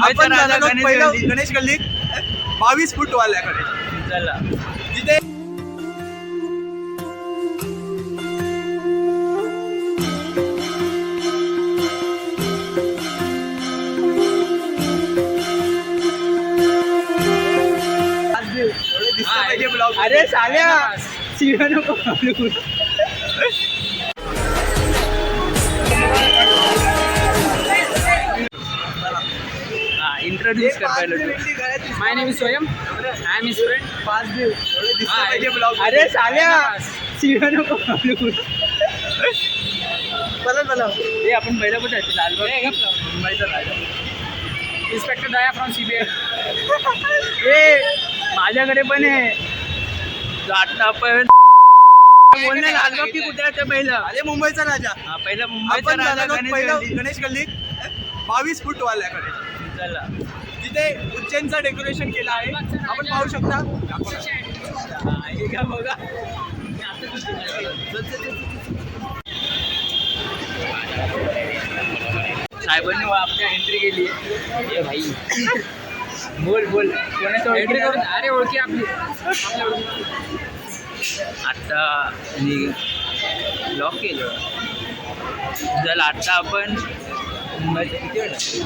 आपण राजा झालो गणेश पहिलं गल्ली. गणेश गल्लीत बावीस फूट वाल्याकडे. चला. जिथे अरे साल्या शिव्या नको इंट्रोड्यूस कर पहिलं तू my name is Swayam I am student पाच दिवस. अरे साल्या. शिव्या नको चला चला हे आपण पहिलं कुठे आहे? लालबाग मुंबईचा राजा इन्स्पेक्टर दया फ्रॉम सीबीआय ए माझ्याकडे पण आहे. आता आपण बोलणे लालबाग की कुठे पहिलं? अरे मुंबईचा राजा. हा पहिलं मुंबईचा राजा गणेश गल्ली. बावीस फूट वाल्याकडे चला. जिथे उज्जैनचं डेकोरेशन केलं आहे. आपण पाहू शकता. हा, का बघा. साहेबांनी आपल्या एंट्री केली. ए भाई. बोल बोल. कोणाचं एंट्री करून? अरे ओळखी आपली. आता मी लॉक केलं. चल आता आपण मुंबईचं किती वेळ लागेल?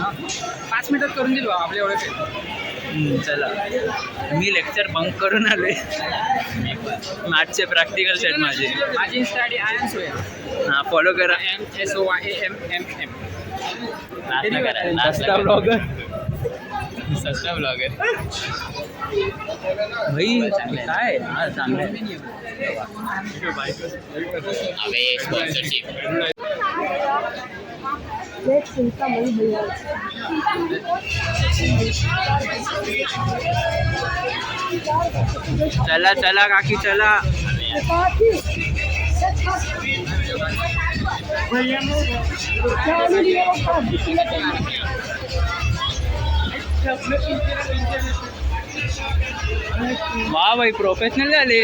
पाच मिनिटात करून दिलो आपल्या ओळखी हम्म, चला. मी लेक्चर बंक करून आलोय. आजचे प्रॅक्टिकल सेट माझे. माझी इन्स्टा आय आय एम सोया हा फॉलो करा. M S O Y M M M सस्ता ब्लॉगर सस्ता ब्लॉगर भाई काय हा चांगलं. अबे स्पॉन्सरशिप चला चला काकी चला। वा भाई प्रोफेशनल झाले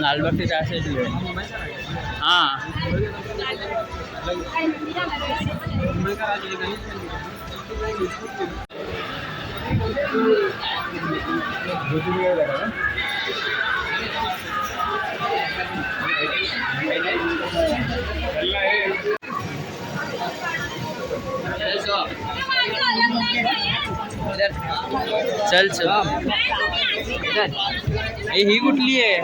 लालबाग ते त्या साईडला आहे. हा चल चल। ए ही कुठली आहे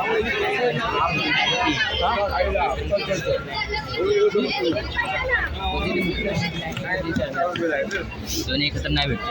दोन्ही एकत्र नाही भेटत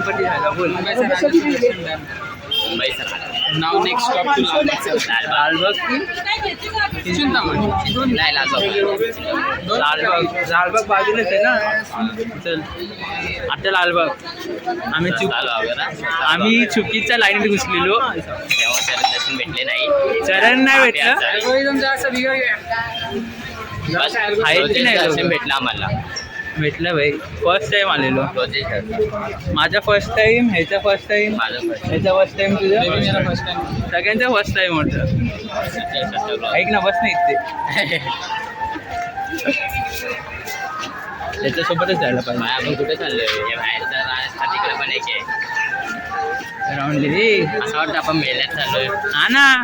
गणपती झाला. बोल. नाव next stop to Lalbaug Lalbaug की चिंतामणी. नाही लालबाग लालबाग बाजूलाच आहे ना. चल. आता लालबाग आम्ही चुक आम्ही चुकीच्या लाईनीत घुसलेलो. तेव्हा त्याला दर्शन भेटले नाही. चरण नाही भेटलं? भेटलं आम्हाला. भेटलं भाई. फर्स्ट टाइम आलेलो. माझा फर्स्ट टाइम ह्याचा फर्स्ट टाइम. ह्याचा फर्स्ट टाइम तुझा? फर्स्ट टाइम सगळ्यांचा फर्स्ट टाइम होतं. ऐक ना बस नाही इथे. त्याच्यासोबतच जायला पाहिजे. आपण कुठे बाहेरचं रास्ता तिकडे पण एक आहे. राऊंड रे. असं वाटतं आपण मेल्यात चाललोय. हा ना.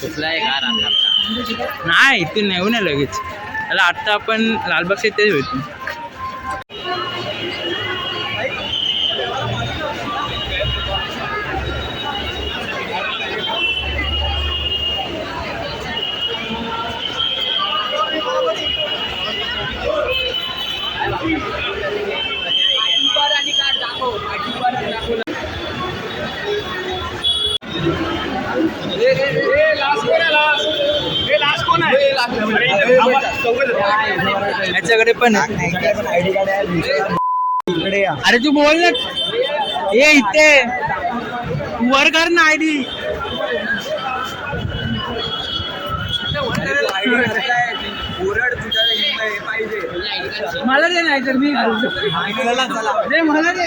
कुठला आहे का रास्ता नाही इथून नेऊ ना लगेच. त्याला आत्ता आपण लालबागच्या इथेच भेटू. याच्याकडे पण अरे तू बोल ना. ये इथे. वर कर ना आयडी मला दे नाही तर मी घालतो दे मला दे.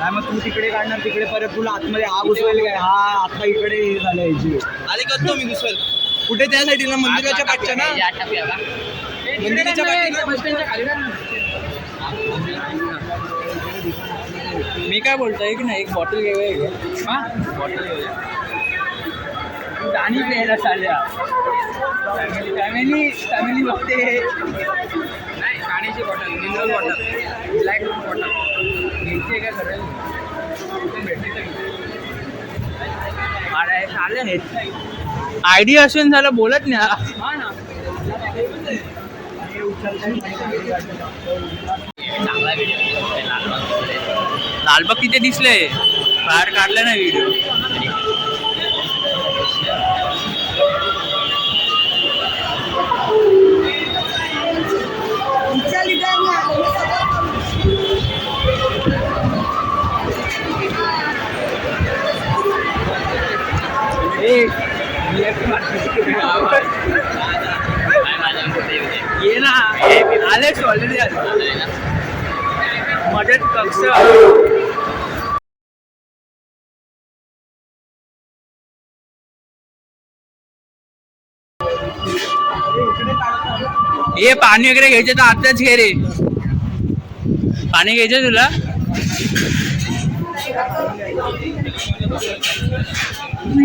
काय मग तू तिकडे काढणार तिकडे परत तुला आतमध्ये आग घुसवेल काय? हा आता इकडे हे झालं याची आले करतो मी घुसवेल कुठे त्या साईडला? मंदिराच्या पाठच्या ना? मंदिराच्या पाठच्या मी काय बोलतो एक ना एक बॉटल घेऊया हा? बॉटल घेऊया. गाणी प्यायला चालल्या. फॅमिली फॅमिली फॅमिली बघते. नाही पाण्याची bottle mineral bottle black bottle घ्यायची आहे का खरं कुठून भेटली तर अरे चालेल आयडी असून झालं बोलत नाही. हा ना. चांगला व्हिडिओ लालबाग तिथे दिसले? बाहेर काढलं ना व्हिडिओ ये ना आलेच ऑलरेडी मदत कक्ष ये पाणी वगैरे घ्यायचे तर आताच घे रे. पाणी घ्यायचं तुला?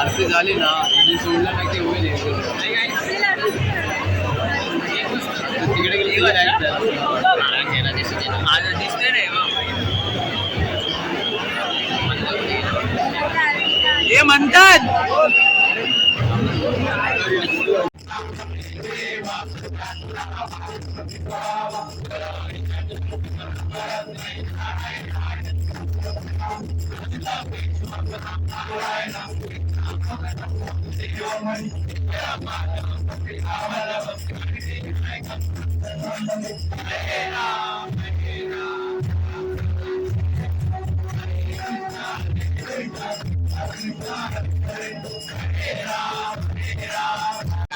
आरती झाली ना मी सोडलं ना की होईल तिकडे गेली की दिसते रे हे म्हणतात.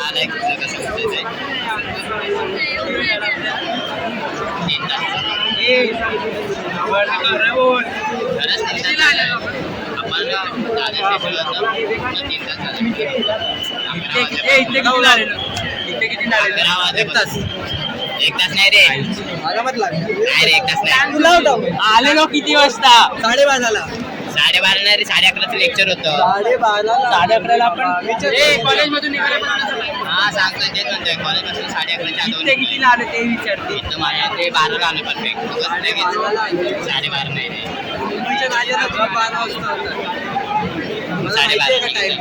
आलंय कुठलं एक तास एक तास नाही रे. आरामात लागली नाही रे एक तास नाही आलेलो किती वाजता? साडेबाराला. साडेबारा नाही रे साडे अकराचं लेक्चर होतं. साडे अकराला आपण कॉलेजमधून निघाल्यापासून हा सांगतोय तेच म्हणतोय कॉलेजपासून साडे अकराच्या ते कितीला आले ते विचारते. इथं माझ्या ते बाराला आलं परफेक्ट घेतलं साडेबारा नाही रे. मुंबईच्या गाडीला तुला बारा वाजता. मला माहिती आहे का टाईम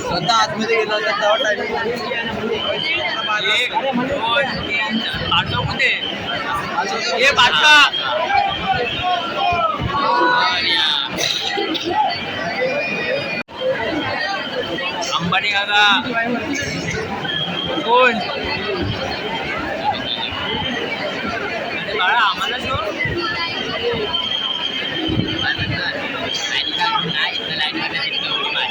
स्वतः आतमध्ये गेला होता तेव्हा टायमिंग हे. अंबानी काका कोण अरे बाळा आम्हाला सोड काय म्हणतात लाईन का नाही इथं लाईन मध्ये इतकं उडी मार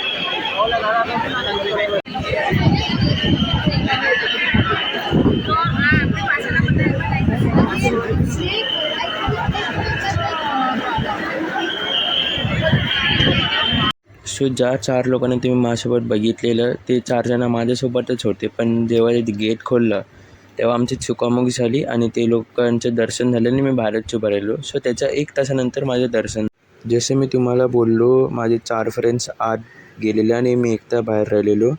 सो ज्या चार लोकांना तुम्ही माझ्यासोबत बघितलेलं ते चार जण माझ्यासोबतच होते. पण जेव्हा ते गेट खोललं तेव्हा आमची चुकामुक झाली आणि ते लोकांचं दर्शन झालं आणि मी बाहेरच उभा राहिलो. सो त्याच्या एक तासानंतर माझं दर्शन जसे मी तुम्हाला बोललो माझे चार फ्रेंड्स आत गेलेले आणि मी एकटा बाहेर राहिलेलो.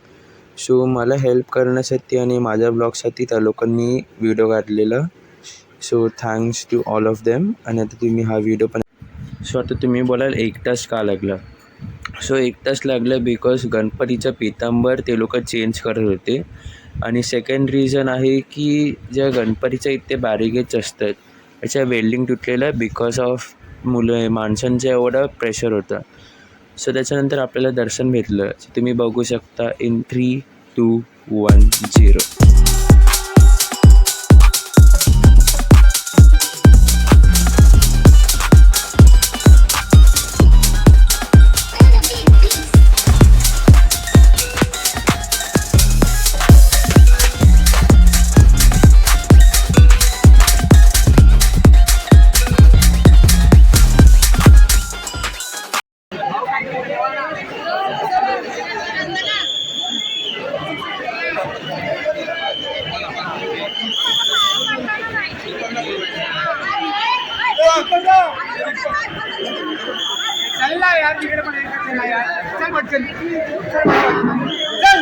सो मला हेल्प करण्यासाठी आणि माझ्या ब्लॉगसाठी त्या लोकांनी व्हिडिओ काढलेला. So thanks to all of them आणि आता तुम्ही हा व्हिडिओ पण सो आता तुम्ही बोलाल एक तास का लागला? सो एक तास लागलं बिकॉज गणपतीचं पितांबर ते लोक चेंज करत होते. आणि सेकंड रिझन आहे की ज्या गणपतीच्या इथे बॅरिगेट्स असतात त्याच्या वेल्डिंग तुटलेलं बिकॉज ऑफ मुलं माणसांचं एवढं प्रेशर होतं. सो त्याच्यानंतर आपल्याला दर्शन भेटलं. तुम्ही बघू शकता in three two one zero चलला यार तिकडे पण एकच चला यार. चल पटकन. चल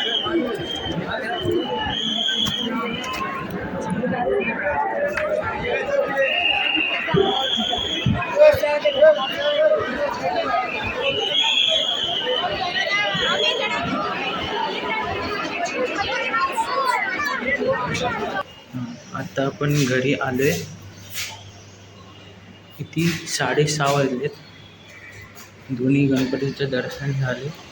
आता आपण घरी आलोय. किती? साडेसहा वाजलेत. दोन्ही गणपतीचं दर्शन झाले.